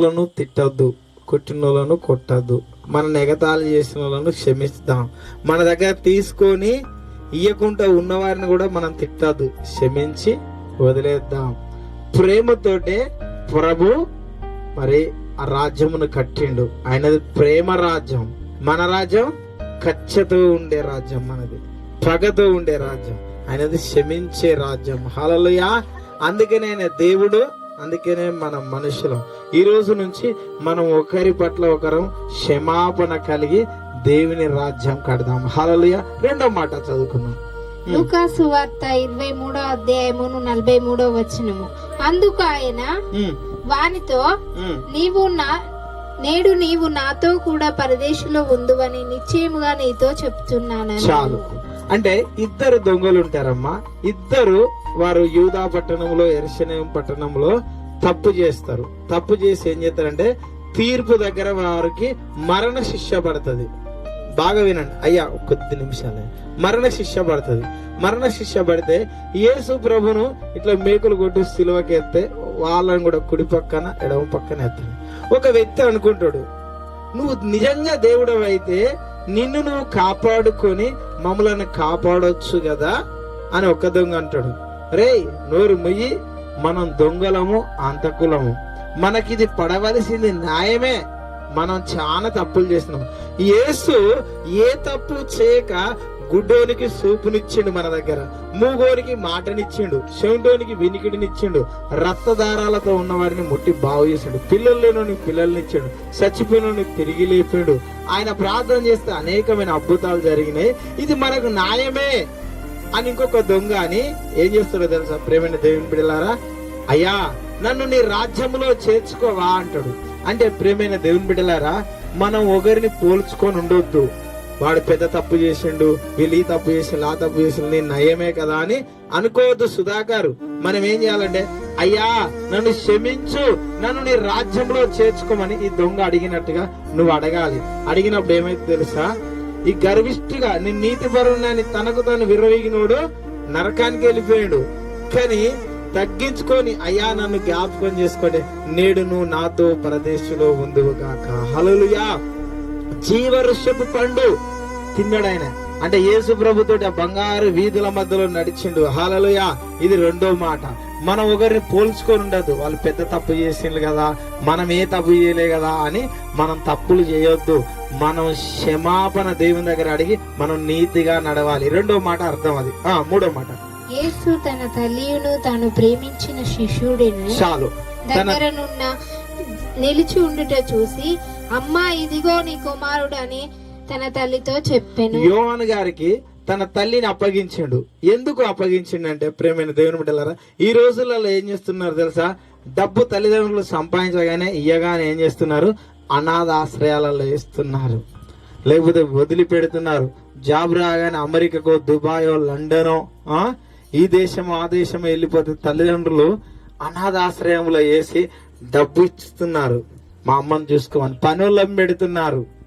వాళ్ళను తిట్టద్దు కొట్టిన వాళ్ళను కొట్టద్దు. మన ఎగతాళి చేసిన వాళ్ళను క్షమిస్తాం. మన దగ్గర తీసుకొని ఇయ్యకుండా ఉన్నవారిని కూడా మనం తిట్టద్దు క్షమించి వదిలేద్దాం. ప్రేమతోటే ప్రభు మరి ఆ రాజ్యమును కట్టిండు. ఆయనది ప్రేమ రాజ్యం. మన రాజ్యం కచ్చతో ఉండే రాజ్యం మనది. పగతో ఉండే రాజ్యం. ఆయనది క్షమించే రాజ్యం. హలలుయా అందుకనే ఆయన దేవుడు అందుకనే మనం మనుషులం. ఈ రోజు నుంచి మనం ఒకరి పట్ల ఒకరం క్షమాపణ కలిగి దేవుని రాజ్యం కడదాం. హలలుయ రెండో మాట చదువుకుందాం. లూకాసు వార్త ఇరవై మూడో అధ్యాయమును నలభై మూడో వచనము. అందుకు ఆయన వానితో నీవు నా నేడు నీవు నాతో కూడా పరదేశంలో ఉందువని నిశ్చయముగా నీతో చెప్తున్నానని. చాలు. అంటే ఇద్దరు దొంగలు ఉంటారమ్మా. ఇద్దరు వారు యూదా పట్టణంలో ఎరుసలేం పట్టణంలో తప్పు చేస్తారు. తప్పు చేసి ఏం చేస్తారంటే తీర్పు దగ్గర వారికి మరణ శిక్ష పడుతుంది. బాగా వినండి. అయ్యా కొద్ది నిమిషాలే. మరణ శిక్ష పడుతుంది. మరణ శిక్ష పడితే యేసు ప్రభును ఇట్లా మేకులు కొట్టి సిలువకి ఎత్తే వాళ్ళని కూడా కుడి పక్కన ఎడమ పక్కన ఎత్తాడు ఒక వ్యక్తి అనుకుంటాడు నువ్వు నిజంగా దేవుడు అయితే నిన్ను నువ్వు కాపాడుకొని మమ్మల్ని కాపాడొచ్చు కదా? అని ఒక దొంగ అంటాడు. రేయ్ నోరు మొయ్యి మనం దొంగలము అంతకులము. మనకిది పడవలసింది న్యాయమే. మనం చాలా తప్పులు చేస్తున్నాం. యేసు ఏ తప్పు చేయక గుడ్డోనికి సూపునిచ్చిండు మన దగ్గర. మూగోనికి మాటనిచ్చిండు చెవిటోనికి వినికిడినిచ్చిండు రక్తదారాలతో ఉన్నవారిని ముట్టి బాగు చేసిండు పిల్లలు లేని పిల్లల్ని చచ్చిపోయినోని చచ్చిపోయిన తిరిగి లేపాడు. ఆయన ప్రార్థన చేస్తే అనేకమైన అద్భుతాలు జరిగినాయి. ఇది మనకు న్యాయమే. అని ఇంకొక దొంగ అని ఏం చేస్తాడో తెలుసా? ప్రేమైన దేవుని బిడ్డలారా? అయ్యా నన్ను నీ రాజ్యంలో చేర్చుకోవా అంటాడు. అంటే ప్రేమైన దేవుని బిడ్డలారా మనం ఒకరిని పోల్చుకొని ఉండొద్దు. వాడు పెద్ద తప్పు చేసిండు వీళ్ళు ఈ తప్పు చేసిండు ఆ తప్పు చేసిండు నేను నయమే కదా అని అనుకోవద్దు సుధాకర్. మనం ఏం చేయాలంటే అయ్యా నన్ను క్షమించు నన్ను నీ రాజ్యంలో చేర్చుకోమని ఈ దొంగ అడిగినట్టుగా నువ్వు అడగాలి. అడిగినప్పుడు ఏమైతే తెలుసా? ఈ గర్విష్ఠిగా నీ నీతి పరుణాన్ని తనకు తాను విర్రవీగినోడు నరకానికి వెళ్ళిపోయాడు. కానీ తగ్గించుకొని అయ్యా నన్ను జ్ఞాపకం చేసుకోండి. నేడు నువ్వు నాతో పరదేశంలో ఉందువు కాక హలలుయా జీవవృక్షపు పండు తిన్నాడు ఆయన. అంటే యేసు ప్రభుతోటి ఆ బంగారు వీధుల మధ్యలో నడిచిండు. హాలలుయా ఇది రెండో మాట. మనం ఒకరిని పోల్చుకొని ఉండదు వాళ్ళు పెద్ద తప్పు చేసిండ్రు కదా. మనం ఏ తప్పు చేయలే కదా అని మనం తప్పులు చేయొద్దు. మనం క్షమాపణ దేవుని దగ్గర అడిగి మనం నీతిగా నడవాలి. రెండో మాట అర్థం అది. ఆ మూడో మాట. యేసు తన తల్లియును తాను ప్రేమించిన శిష్యుడిని చాలు. దగ్గరనున్న నిలిచి ఉండుట చూసి అమ్మా ఇదిగో నీ కుమారుడు అని తన తల్లితో చెప్పాను. యోహాన్ గారికి తన తల్లిని అప్పగించిండు. ఎందుకు అప్పగించిండు అంటే ప్రేమైన దేవుని బిడ్డలారా ఈ రోజులలో ఏం చేస్తున్నారు తెలుసా? డబ్బు తల్లిదండ్రులు సంపాదించగానే ఇయ్యగానే ఏం చేస్తున్నారు? అనాథ ఆశ్రయాలలో వేస్తున్నారు. లేకపోతే వదిలిపెడుతున్నారు. జాబ్ రాగానే అమెరికాకో దుబాయో లండనో ఈ దేశం ఆ దేశం వెళ్ళిపోతే తల్లిదండ్రులు అనాథాశ్రయంలో వేసి డబ్బు ఇస్తున్నారు. మా అమ్మని చూసుకోమని పనులను పెడుతున్నారు.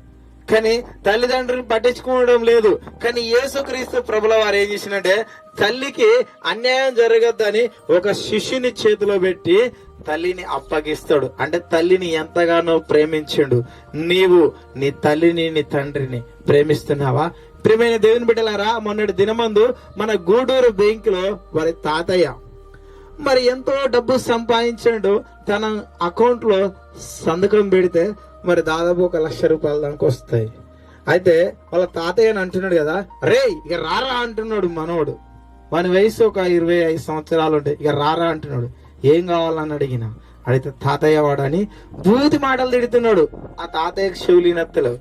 కానీ తల్లిదండ్రులు పట్టించుకోవడం లేదు. కానీ యేసుక్రీస్తు ప్రభుల వారు ఏం చేసినట్టే తల్లికి అన్యాయం జరగద్దని ఒక శిష్యుని చేతిలో పెట్టి తల్లిని అప్పగిస్తాడు. అంటే తల్లిని ఎంతగానో ప్రేమించిండు. నీవు నీ తల్లిని నీ తండ్రిని ప్రేమిస్తున్నావా? ప్రియమైన దేవుని బిడ్డలారా మొన్నటి దినమందు మన గూడూరు బ్యాంకులో వారి తాతయ్య మరి ఎంతో డబ్బు సంపాదించాడు. తన అకౌంట్లో సంతకం పెడితే మరి దాదాపు ఒక లక్ష రూపాయల దానికి వస్తాయి. అయితే వాళ్ళ తాతయ్య అని అంటున్నాడు కదా రే ఇక రారా అంటున్నాడు మనోడు. వాని వయసు ఒక ఇరవై ఐదు సంవత్సరాలు ఉంటాయి ఇక రారా అంటున్నాడు. ఏం కావాలని అడిగిన? అడిగితే తాతయ్య వాడని బూతి మాటలు తిడుతున్నాడు. ఆ తాతయ్యకి శివులీనత్తలు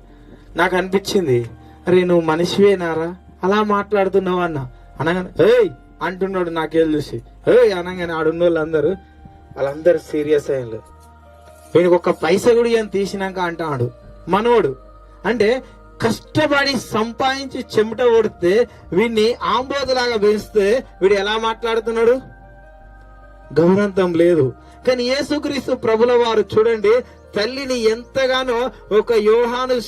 నాకు అనిపించింది అరే నువ్వు మనిషివేనారా అలా మాట్లాడుతున్నావు అన్న? అనగానే ఏయ్ అంటున్నాడు నాకేం చూసి ఏయ్ అనగానే ఆడున్న వాళ్ళందరూ వాళ్ళందరూ సీరియస్ అయ్యారు. వీడికి ఒక పైస కూడా ఏం తీసినాక అంటాడు మనోడు అంటే కష్టపడి సంపాదించి చెమట కొడితే వీడిని ఆంబోదలాగా పెంచితే వీడు ఎలా మాట్లాడుతున్నాడు? గౌరవంతం లేదు. కానీ యేసుక్రీస్తు ప్రభుల వారు చూడండి తల్లిని ఎంతగానో ఒక యోహాను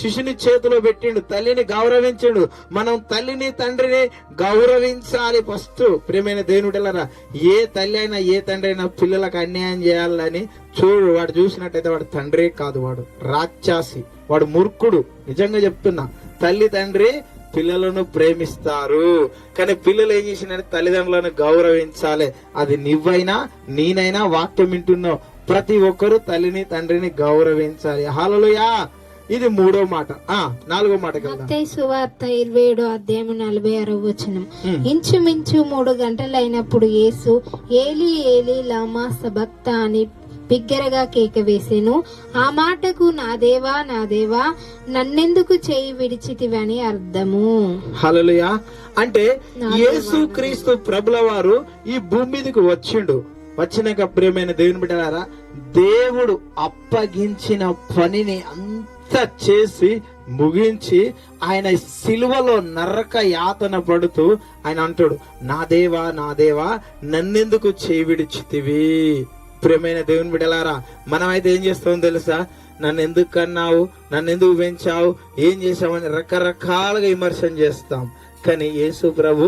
శిశుని చేతిలో పెట్టిండు తల్లిని గౌరవించిండు. మనం తల్లిని తండ్రిని గౌరవించాలి ఫస్ట్. ప్రేమైన దేవునిడలరా ఏ తల్లి అయినా ఏ తండ్రి అయినా పిల్లలకు అన్యాయం చేయాలని చూడు. వాడు చూసినట్టయితే వాడు తండ్రి కాదు వాడు రాక్షసి వాడు మూర్ఖుడు. నిజంగా చెప్తున్నా తల్లి తండ్రి పిల్లలను ప్రేమిస్తారు. కానీ పిల్లలు ఏం చేసినారు? తల్లిదండ్రులను గౌరవించాలి. అది నువ్వైనా నేనైనా వాక్యం వింటున్నావు. ప్రతి ఒక్కరూ తల్లిని తండ్రిని గౌరవించాలి. హాలలుయా ఇది మూడో మాట. ఆ నాలుగో మాట మత్తయి సువార్త ఇరవై ఏడో అధ్యాయం నలభై ఆరో వచనం. ఇంచుమించు మూడు గంటలైనప్పుడు యేసు ఏలి ఏలి లామా సబక్త అని బిగ్గరగా కేక వేసెను. ఆ మాటకు నా దేవా నా దేవా నన్నెందుకు చేయి విడిచితివని అర్థము. హల్లెలూయా! అంటే యేసు క్రీస్తు ప్రభుల వారు ఈ భూమి మీదకి వచ్చిండు. వచ్చినాక ప్రియమైన దేవుని బిడ్డలారా దేవుడు అప్పగించిన పనిని అంత చేసి ముగించి ఆయన సిలువలో నరక యాతన పడుతూ ఆయన అంటాడు నా దేవా నా దేవా నన్నెందుకు చేయి విడిచితివి ప్రియమైన దేవుని బిడ్డలారా మనమైతే ఏం చేస్తామో తెలుసా? నన్ను ఎందుకు కన్నావు? నన్ను ఎందుకు పెంచావు? ఏం చేసావని రకరకాలుగా విమర్శన చేస్తాం. కానీ యేసు ప్రభు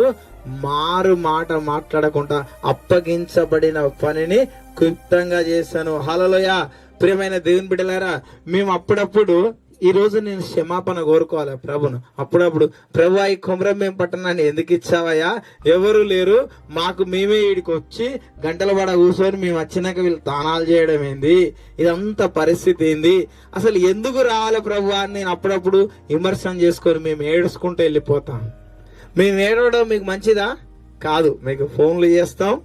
మారు మాట మాట్లాడకుండా అప్పగించబడిన పనిని క్లుప్తంగా చేశాను. హలలోయ ప్రియమైన దేవుని బిడ్డలారా మేము అప్పుడప్పుడు ఈ రోజు నేను క్షమాపణ కోరుకోవాలి ప్రభును? అప్పుడప్పుడు ప్రభు ఈ కొమరం పట్టణాన్ని ఎందుకు ఇచ్చావయ్యా? ఎవరు లేరు మాకు మేమే ఈడికి వచ్చి గంటల పడ కూర్చొని మేము వచ్చినాక వీళ్ళు తానాలు చేయడం ఏంది? ఇదంతా పరిస్థితి ఏంది? అసలు ఎందుకు రావాలి ప్రభు అని నేను అప్పుడప్పుడు విమర్శనం చేసుకొని మేము ఏడుచుకుంటూ వెళ్ళిపోతాం. మేము ఏడవడం మీకు మంచిదా? కాదు మీకు ఫోన్లు చేస్తాం.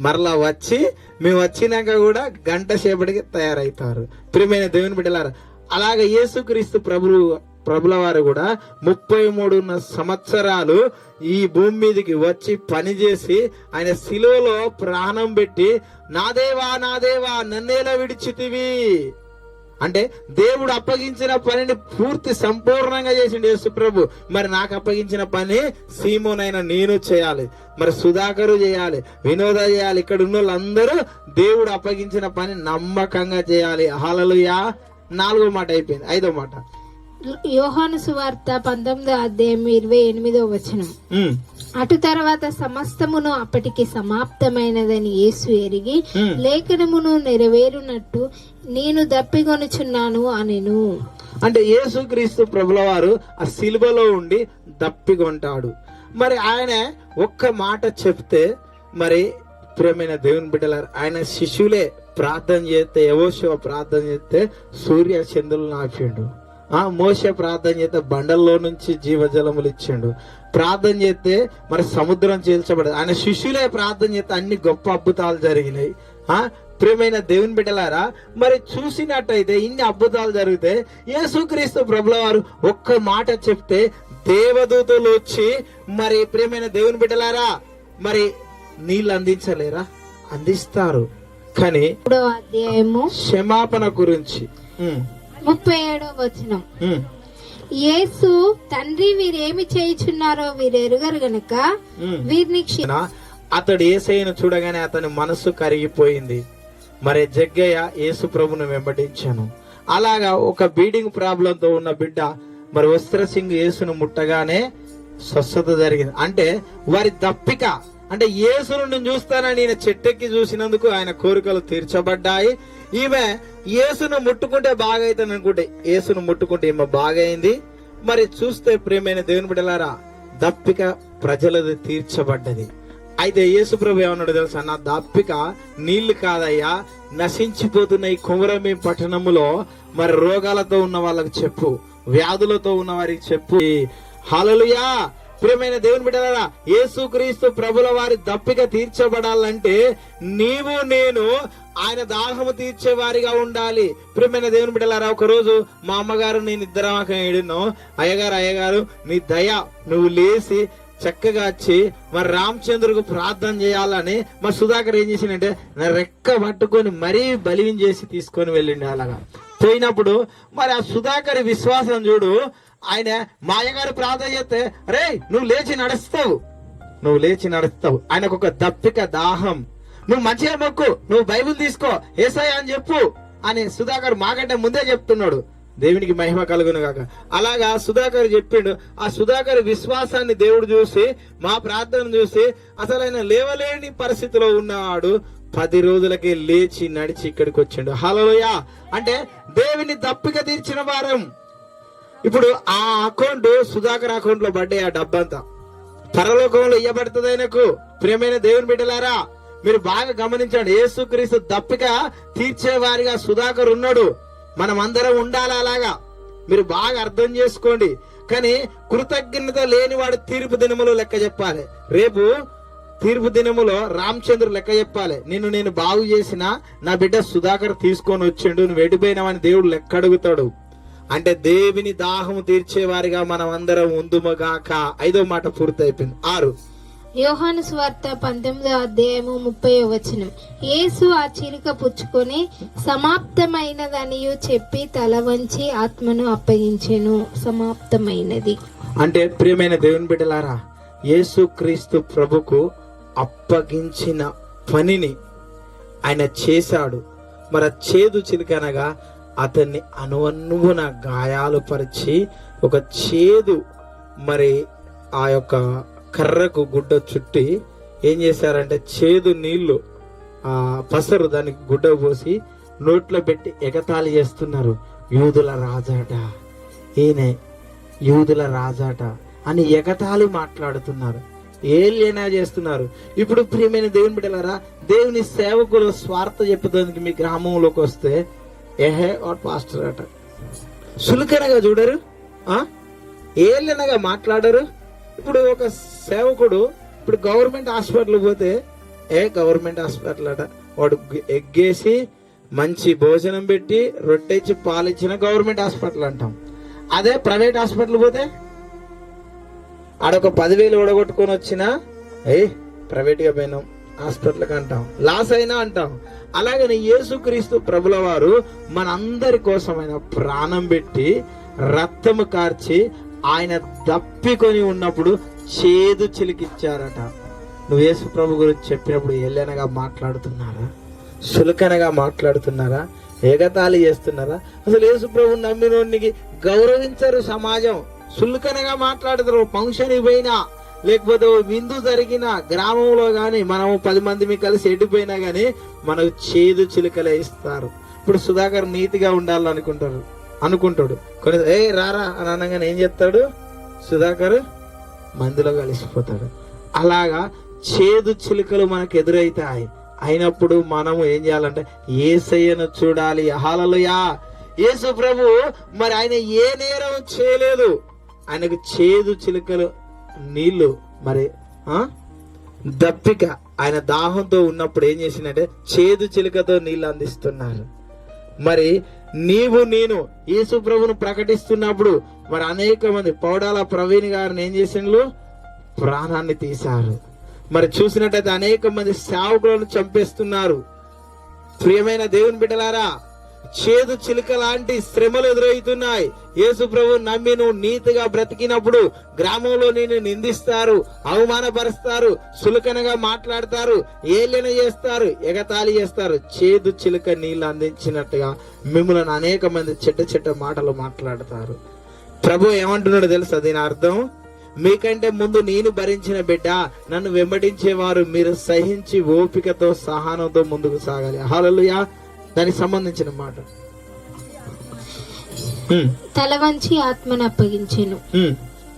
మరలా వచ్చి మేము వచ్చినాక కూడా గంట సేపటికి తయారవుతారు ప్రియమైన దేవుని బిడ్డలారా అలాగే యేసుక్రీస్తు ప్రభులు ప్రభుల వారు కూడా ముప్పై మూడున్న సంవత్సరాలు ఈ భూమి మీదకి వచ్చి పనిచేసి ఆయన శిలువలో ప్రాణం పెట్టి నా దేవా నా దేవా నన్నేలా విడిచితివి? అంటే దేవుడు అప్పగించిన పనిని పూర్తి సంపూర్ణంగా చేసిండు యేసు ప్రభు. మరి నాకు అప్పగించిన పని సీమోనైనా నేను చేయాలి. మరి సుధాకరు చేయాలి వినోద చేయాలి. ఇక్కడ ఉన్న వాళ్ళందరూ దేవుడు అప్పగించిన పని నమ్మకంగా చేయాలి. హాలలుయా నాలుగో మాట అయిపోయింది. ఐదో మాట. యోహాను సువార్త పంతొమ్మిదో అధ్యాయం ఇరవై ఎనిమిదో వచనం. అటు తర్వాత సమస్తమును అప్పటికి సమాప్తమైనదని యేసు ఎరిగి. లేఖనమును నెరవేరునట్టు నేను దప్పిగొనుచున్నాను అనెను. అంటే యేసుక్రీస్తు ప్రభుల వారు ఆ సిలువలో ఉండి దప్పికొంటాడు. మరి ఆయన ఒక్క మాట చెప్తే మరి ప్రియమైన దేవుని బిడ్డలారు ఆయన శిష్యులే ప్రార్థన చేస్తే యవోశివ ప్రార్థన చేస్తే సూర్య చంద్రులను ఆపిండు. ఆ మోస ప్రార్థన చేస్తే బండల్లో నుంచి జీవజలములు ఇచ్చిండు. ప్రార్థన చేస్తే మరి సముద్రం చీల్చబడదు. ఆయన శిష్యులే ప్రార్థన చేస్తే అన్ని గొప్ప అద్భుతాలు జరిగినాయి. ఆ ప్రియమైన దేవుని బిడ్డలారా మరి చూసినట్టయితే ఇన్ని అద్భుతాలు జరిగితే యేసుక్రీస్తు ప్రభుల వారు ఒక్క మాట చెప్తే దేవదూతలు వచ్చి మరి ప్రియమైన దేవుని బిడ్డలారా మరి నీళ్ళు అందించలేరా? అందిస్తారు. కానీ క్షమాపణ గురించి ముప్పై ఏడో వచనం. యేసు తండ్రి వీరేమి చేయుచున్నారో వీరు ఎరుగరు గనుక. వీరిని అతడు ఏసయ్యను చూడగానే అతని మనసు కరిగిపోయింది. మరి జగ్గయ్య యేసు ప్రభును వెంబడించాను. అలాగా ఒక బీడింగ్ ప్రాబ్లం తో ఉన్న బిడ్డ మరి వస్త్రసింగ్ యేసును ముట్టగానే స్వస్థత జరిగింది. అంటే వారి దప్పిక అంటే యేసును నేను చూస్తానని ఈయన చెట్టెక్కి చూసినందుకు ఆయన కోరికలు తీర్చబడ్డాయి. ఈమె యేసును ముట్టుకుంటే బాగైతుంది అనుకుంటే యేసును ముట్టుకుంటే ఈమె బాగైంది. మరి చూస్తే ప్రేమైన దేవుని బిడ్డలారా దప్పిక ప్రజలది తీర్చబడ్డది. అయితే యేసు ప్రభు ఏమన్నాడు తెలుసా నా దప్పిక నీళ్ళు కాదయ్యా నశించిపోతున్న ఈ కుమరమి పట్టణములో మరి రోగాలతో ఉన్న వాళ్ళకి చెప్పు వ్యాధులతో ఉన్న వారికి చెప్పు. హలలుయా ప్రియమైన దేవుని బిడ్డలారా యేసుక్రీస్తు ప్రభుల వారి దప్పిక తీర్చబడాలంటే నీవు నేను ఆయన దాహము తీర్చే వారిగా ఉండాలి. ప్రియమైన దేవుని బిడ్డలారా ఒక రోజు మా అమ్మగారు నేను ఇద్దరం అక్కడ అయ్యగారు అయ్యగారు నీ దయ నువ్వు లేచి చక్కగా వచ్చి మరి రామచంద్రుకు ప్రార్థన చేయాలని మా సుధాకర్ ఏం చేసిండంటే నా రెక్క పట్టుకొని మరీ బలివిం చేసి తీసుకొని వెళ్ళిండు అలాగా. పోయినప్పుడు మరి ఆ సుధాకర్ విశ్వాసం చూడు ఆయన మా అయ్యగారు ప్రార్థన చేస్తే రే నువ్వు లేచి నడుస్తావు. నువ్వు లేచి నడుస్తావు. ఆయనకు ఒక దప్పిక దాహం. నువ్వు మంచిగా మొక్కు. నువ్వు బైబిల్ తీసుకో. ఏసై అని చెప్పు. అని సుధాకర్ మాకంటే ముందే చెప్తున్నాడు. దేవునికి మహిమ కలుగును కాక అలాగా సుధాకర్ చెప్పిండు. ఆ సుధాకర్ విశ్వాసాన్ని దేవుడు చూసి మా ప్రార్థన చూసి అసలు ఆయన లేవలేని పరిస్థితిలో ఉన్నాడు. పది రోజులకి లేచి నడిచి ఇక్కడికి వచ్చిండు. హలోయ అంటే దేవుని దప్పిక తీర్చిన వారం. ఇప్పుడు ఆ అకౌంట్ సుధాకర్ అకౌంట్లో పడ్డాయి ఆ డబ్బంతా. పరలోకంలో ఇయ్యబడుతుంది ఆయనకు ప్రియమైన దేవుని బిడ్డలారా మీరు బాగా గమనించండి. యేసుక్రీస్తు దప్పిక తీర్చేవారిగా సుధాకర్ ఉన్నాడు. మనం అందరం ఉండాలి అలాగా? మీరు బాగా అర్థం చేసుకోండి. కానీ కృతజ్ఞత లేనివాడు తీర్పు దినములో లెక్క చెప్పాలి. రేపు తీర్పు దినములో రామచంద్రు లెక్క చెప్పాలి. నిన్ను నేను బాగు చేసిన నా బిడ్డ సుధాకర్ తీసుకొని వచ్చిండు. నువ్వు ఎడిపోయినావని దేవుడు లెక్క అడుగుతాడు. అంటే దేవుని దాహము తీర్చేవారిగా మనం అందరం ఉందుమగాక. ఐదో మాట పూర్తయిపోయింది. ఆరు. యోహాను స్వార్త పంతొమ్మిదో అధ్యాయము ముప్పై వచనం. యేసు ఆ చిలుక పుచ్చుకొని సమాప్తమైనదనియు చెప్పి తల వంచి ఆత్మను అప్పగించెను. సమాప్తమైనది. అంటే ప్రియమైన దేవుని బిడ్డలారా యేసు క్రీస్తు ప్రభుకు అప్పగించిన పనిని ఆయన చేశాడు. మరి చేదు చిలుకనగా అతన్ని అనువన్నువున గాయాలు పరిచి ఒక చేదు మరి ఆ యొక్క కర్రకు గుడ్డ చుట్టి ఏం చేశారంటే చేదు నీళ్ళు ఆ పసరు దానికి గుడ్డ పోసి నోట్లో పెట్టి ఎగతాళి చేస్తున్నారు. యూదుల రాజాట ఈయనే యూదుల రాజాట అని ఎగతాళి మాట్లాడుతున్నారు. ఏళ్ళైనా చేస్తున్నారు. ఇప్పుడు ప్రియమైన దేవుని బిడ్డలారా దేవుని సేవకులు స్వార్థ చెప్పడానికి మీ గ్రామంలోకి వస్తే ఏహే వాడు పాస్టర్ అట సులుకనగా చూడరు ఆ? ఏళ్ళనగా మాట్లాడరు. ఇప్పుడు ఒక సేవకుడు ఇప్పుడు గవర్నమెంట్ హాస్పిటల్ పోతే ఏ గవర్నమెంట్ హాస్పిటల్ అట? వాడు ఎగ్గేసి మంచి భోజనం పెట్టి రొట్టెచ్చి పాలిచ్చిన గవర్నమెంట్ హాస్పిటల్ అంటాం. అదే ప్రైవేట్ హాస్పిటల్ పోతే ఆడొక పదివేలు ఓడగొట్టుకొని వచ్చినా ఏ ప్రైవేట్గా పోయినాం. హాస్పిటల్కి అంటాం. లాస్ అయినా అంటాం. అలాగని యేసుక్రీస్తు ప్రభుల వారు మనందరి కోసమైన ప్రాణం పెట్టి రక్తము కార్చి ఆయన దప్పికొని ఉన్నప్పుడు చేదు చిలికిచ్చారట. నువ్వు యేసు ప్రభు గురించి చెప్పినప్పుడు ఎల్లెనగా మాట్లాడుతున్నారా? సులకనగా మాట్లాడుతున్నారా? ఏగతాళి చేస్తున్నారా? అసలు యేసు ప్రభు నమ్మినోడికి గౌరవించరు సమాజం. సుల్కనగా మాట్లాడతారు. ఫంక్షన్ పోయినా లేకపోతే విందు జరిగిన గ్రామంలో కానీ మనము పది మందిని కలిసి ఎడిపోయినా కానీ మనకు చేదు చిలుకలే ఇస్తారు. ఇప్పుడు సుధాకర్ నీతిగా ఉండాలనుకుంటారు అనుకుంటాడు. కొన్ని ఏ రారా అని అనగానే ఏం చెప్తాడు? సుధాకర్ మందిలో కలిసిపోతాడు. అలాగా చేదు చిలుకలు మనకు ఎదురైతాయి. అయినప్పుడు మనము ఏం చేయాలంటే ఏసయ్యను చూడాలి. హాలలుయా యేసు ప్రభు మరి ఆయన ఏ నేరం చేయలేదు. ఆయనకు చేదు చిలుకలు నీళ్ళు మరి దప్పిక. ఆయన దాహంతో ఉన్నప్పుడు ఏం చేసిందంటే చేదు చిలుకతో నీళ్ళు అందిస్తున్నారు మరి నీవు నేను యేసు ప్రభును ప్రకటిస్తున్నప్పుడు మరి అనేక మంది పౌడాల ప్రవీణ్ గారిని ఏం చేసిండ్రు ప్రాణాన్ని తీశారు. మరి చూసినట్టయితే అనేక మంది సేవకులను చంపేస్తున్నారు. ప్రియమైన దేవుని బిడ్డలారా చేదు చిలుక లాంటి శ్రమలు ఎదురవుతున్నాయి. యేసు ప్రభు నమ్మి నువ్వు నీతిగా బ్రతికినప్పుడు గ్రామంలో నిన్ను నిందిస్తారు అవమానపరుస్తారు సులకనగా మాట్లాడతారు ఏలిన చేస్తారు ఎగతాళి చేస్తారు. చేదు చిలుక నీళ్ళు అందించినట్టుగా మిమ్మల్ని అనేక మంది చెడ్డ చెడ్డ మాటలు మాట్లాడతారు. ప్రభు ఏమంటున్నాడు తెలుసా? దీని అర్థం? మీకంటే ముందు నేను భరించిన బిడ్డ నన్ను వెంబడించేవారు మీరు సహించి ఓపికతో సహనంతో ముందుకు సాగాలి. హల్లెలూయా. దానికి సంబంధించిన మాట. తల వంచి ఆత్మను అప్పగించెను.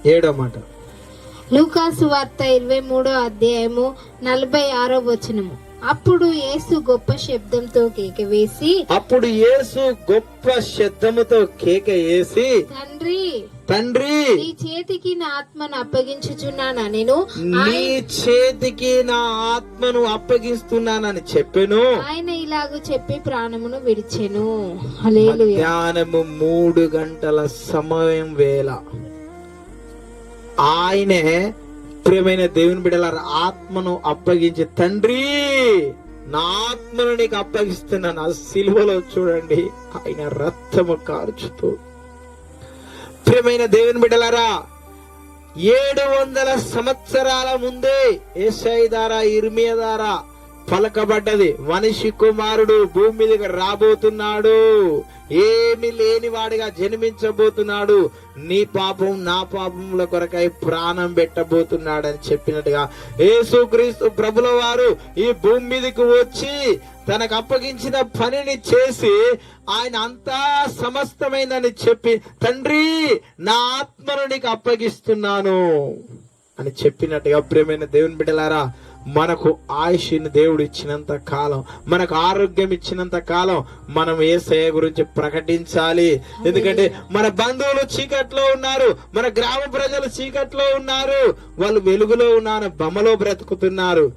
ఏడో మాట. లూకాసు వార్త ఇరవై మూడో అధ్యాయము నలభై ఆరో వచనము. అప్పుడు యేసు గొప్ప శబ్దంతో కేక వేసి అప్పుడు యేసు గొప్ప శబ్దముతో కేక వేసి తండ్రి తండ్రి నీ చేతికి నా ఆత్మను అప్పగించుచున్నానా నేను? నీ చేతికి నా ఆత్మను అప్పగిస్తున్నానని చెప్పెను. ఆయన ఇలాగ చెప్పి ప్రాణమును విడిచెను. మధ్యాహ్నము మూడు గంటల సమయం వేళ ఆయనే ప్రియమైన దేవుని బిడ్డల ఆత్మను అప్పగించి తండ్రి నా ఆత్మను నీకు అప్పగిస్తున్నాను ఆ సిలువలో చూడండి ఆయన రక్తము కార్చుతూ. ప్రియమైన దేవుని బిడలారా ఏడు వందల సంవత్సరాల ముందే ఏసై దారా ఇర్మియ దారా పలకబడ్డది. మనిషి కుమారుడు భూమి మీదకి రాబోతున్నాడు. ఏమి లేని వాడిగా జన్మించబోతున్నాడు. నీ పాపం నా పాపముల కొరకై ప్రాణం పెట్టబోతున్నాడని చెప్పినట్టుగా యేసుక్రీస్తు ప్రభుల వారు ఈ భూమి మీదకి వచ్చి తనకు అప్పగించిన పనిని చేసి ఆయన అంతా సమస్తమైందని చెప్పి తండ్రి నా ఆత్మను నీకు అప్పగిస్తున్నాను అని చెప్పినట్టుగా ప్రేమైన దేవుని బిడ్డలారా మనకు ఆయుష్ని దేవుడు ఇచ్చినంత కాలం మనకు ఆరోగ్యం ఇచ్చినంత కాలం మనం ఏసయ గురించి ప్రకటించాలి. ఎందుకంటే మన బంధువులు చీకట్లో ఉన్నారు మన గ్రామ ప్రజలు చీకట్లో ఉన్నారు వాళ్ళు వెలుగులో ఉన్నారు బొమ్మలో బ్రతుకుతున్నారు.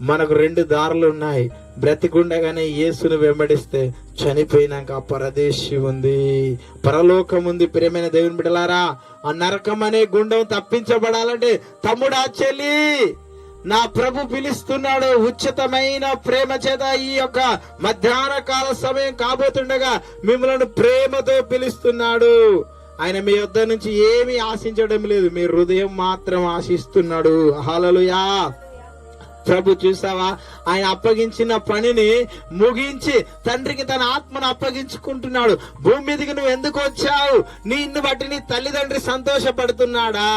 మనకు రెండు దారులు ఉన్నాయి. బ్రతికుండగానే యేసును వెంబడిస్తే చనిపోయినాక పరదేశి ఉంది. పరలోకం ఉంది ప్రియమైన దేవుని బిడలారా ఆ నరకం అనే గుండం తప్పించబడాలంటే తమ్ముడా చెల్లి. నా ప్రభు పిలుస్తున్నాడు ఉచితమైన ప్రేమ చేత ఈ యొక్క మధ్యాహ్న కాల సమయం కాబోతుండగా మిమ్మల్ని ప్రేమతో పిలుస్తున్నాడు. ఆయన మీ యొద్ద నుంచి ఏమీ ఆశించడం లేదు మీ హృదయం మాత్రం ఆశిస్తున్నాడు. హలలుయా ప్రభు చూసావా? ఆయన అప్పగించిన పనిని ముగించి తండ్రికి తన ఆత్మను అప్పగించుకుంటున్నాడు. భూమి మీదకి నువ్వు ఎందుకు వచ్చావు? నిన్ను బట్టి నీ తల్లిదండ్రి సంతోషపడుతున్నాడా?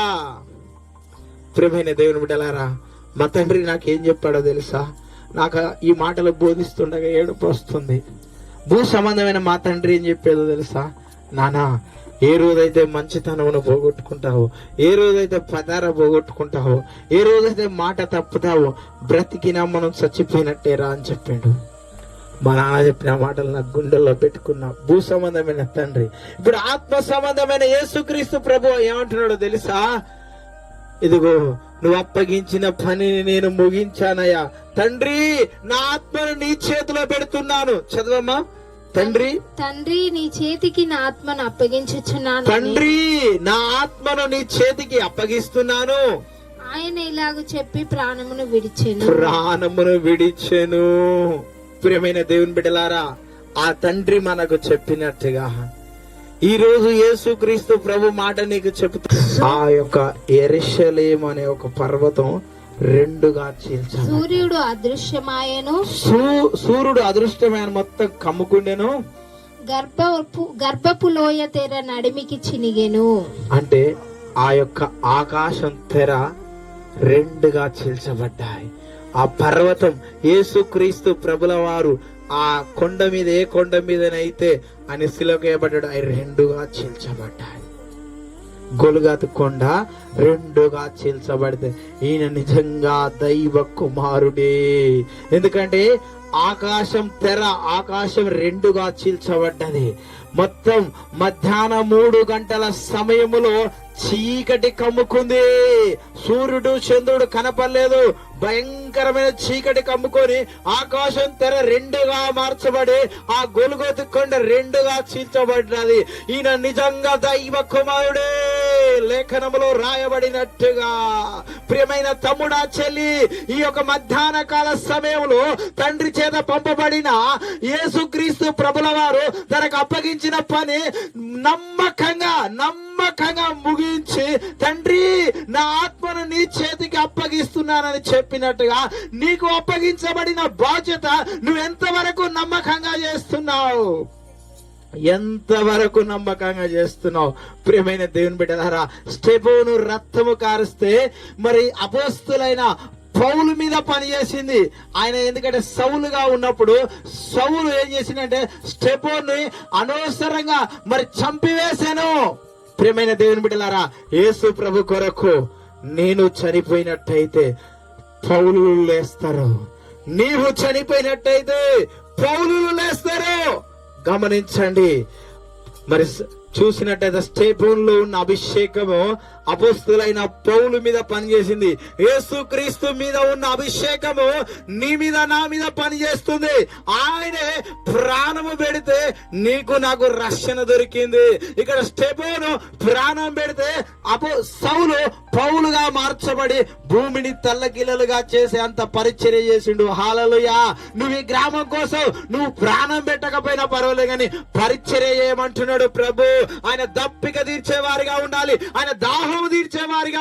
ప్రేమైన దేవుని బిడ్డలారా మా తండ్రి నాకేం చెప్పాడో తెలుసా? నాకు ఈ మాటలు బోధిస్తుండగా ఏడుపు వస్తుంది. భూ సంబంధమైన మా తండ్రి ఏం చెప్పేదో తెలుసా? నానా ఏ రోజైతే మంచితనమును పోగొట్టుకుంటావో ఏ రోజైతే పదార పోగొట్టుకుంటావో ఏ రోజైతే మాట తప్పుతావో బ్రతికినా మనం చచ్చిపోయినట్టేరా అని చెప్పాడు. మా నాన్న చెప్పిన మాటలు నా గుండెల్లో పెట్టుకున్నా భూ సంబంధమైన తండ్రి. ఇప్పుడు ఆత్మ సంబంధమైన యేసుక్రీస్తు ప్రభు ఏమంటున్నాడో తెలుసా? ఇదిగో నువ్వు అప్పగించిన పనిని నేను ముగించానయ్యా. తండ్రి నా ఆత్మను నీ చేతిలో పెడుతున్నాను. చదవమ్మా. తండ్రి. తండ్రి నీ చేతికి నా ఆత్మను అప్పగించుచున్నాను. తండ్రి నా ఆత్మను నీ చేతికి అప్పగిస్తున్నాను. ఆయన ఇలాగ చెప్పి ప్రాణమును విడిచెను. ప్రాణమును విడిచెను. ప్రియమైన దేవుని బిడ్డలారా ఆ తండ్రి మనకు చెప్పినట్టుగా ఈ రోజు యేసుక్రీస్తు ప్రభు మాట నీకు చెప్తా ఆ యొక్క ఎరిశలేం అనే ఒక పర్వతం రెండుగా చీల్చాలి. సూర్యుడు అదృశ్యమాయను. సూర్యుడు అదృష్టమైన మొత్తం కమ్ముకుండెను. గర్భపు గర్భపు లోయ తెర నడిమికి చినిగెను. అంటే ఆ యొక్క ఆకాశం తెర రెండుగా చీల్చబడ్డాయి. ఆ పర్వతం యేసుక్రీస్తు ప్రభుల వారు ఆ కొండ మీద ఏ కొండ మీదనైతే అని సిలకేయబడ్డాడు అవి రెండుగా చీల్చబడ్డాయి. గొలుగతు కొండ రెండుగా చీల్చబడితే ఈయన నిజంగా దైవ కుమారుడే. ఎందుకంటే ఆకాశం తెర ఆకాశం రెండుగా చీల్చబడ్డది. మొత్తం మధ్యాహ్నం మూడు గంటల సమయములో చీకటి కమ్ముకుంది. సూర్యుడు చంద్రుడు కనపడలేదు. భయంకరమైన చీకటి కమ్ముకొని ఆకాశం తెర రెండుగా మార్చబడి ఆ గొలుగొతు కొండ రెండుగా చీల్చబడినది. ఈయన నిజంగా దైవ కుమారుడే. లేఖనములో రాయబడినట్టుగా. ప్రియమైన తమ్ముడా చెల్లి ఈ యొక్క మధ్యాహ్న కాల సమయంలో తండ్రి చేత పంపబడిన యేసుక్రీస్తు ప్రభుల వారు తనకు అప్పగించిన పని నమ్మకంగా నమ్మ నమ్మకంగా ముగించి తండ్రి నా ఆత్మను నీ చేతికి అప్పగిస్తున్నానని చెప్పినట్టుగా నీకు అప్పగించబడిన బాధ్యత నువ్వు ఎంతవరకు నమ్మకంగా చేస్తున్నావు? ఎంతవరకు నమ్మకంగా చేస్తున్నావు? ప్రియమైన దేవుని బిడ్డలారా స్టెపోను రక్తము కారిస్తే మరి అపోస్తులైన పౌలు మీద పనిచేసింది ఆయన ఎందుకంటే సౌలుగా ఉన్నప్పుడు సౌలు ఏం చేసిందంటే స్టెపోని అనవసరంగా మరి చంపివేశాను. ప్రియమైన దేవుని బిడ్డలారా యేసు ప్రభు కొరకు నేను చనిపోయినట్టయితే పౌలు లేస్తారు. నీవు చనిపోయినట్టయితే పౌలు లేస్తారు. గమనించండి. మరి చూసినట్టయితే స్టేఫోన్లో ఉన్న అభిషేకము అపోస్తులైన పౌలు మీద పనిచేసింది. యేసుక్రీస్తు మీద ఉన్న అభిషేకము నీ మీద నా మీద పనిచేస్తుంది. ఆయనే ప్రాణము పెడితే నీకు నాకు రక్షణ దొరికింది. ఇక్కడ స్టెపోను ప్రాణం పెడితే అపో సౌలు పౌలుగా మార్చబడి భూమిని తల్లగిల్లలుగా చేసే అంత పరిచర్య చేసిండు. హాలలుయా! నువ్వు ఈ గ్రామం కోసం నువ్వు ప్రాణం పెట్టకపోయినా పర్వాలేదు కానీ పరిచర్య చేయమంటున్నాడు ప్రభు. ఆయన దప్పిక తీర్చేవారిగా ఉండాలి. ఆయన దాహము తీర్చేవారిగా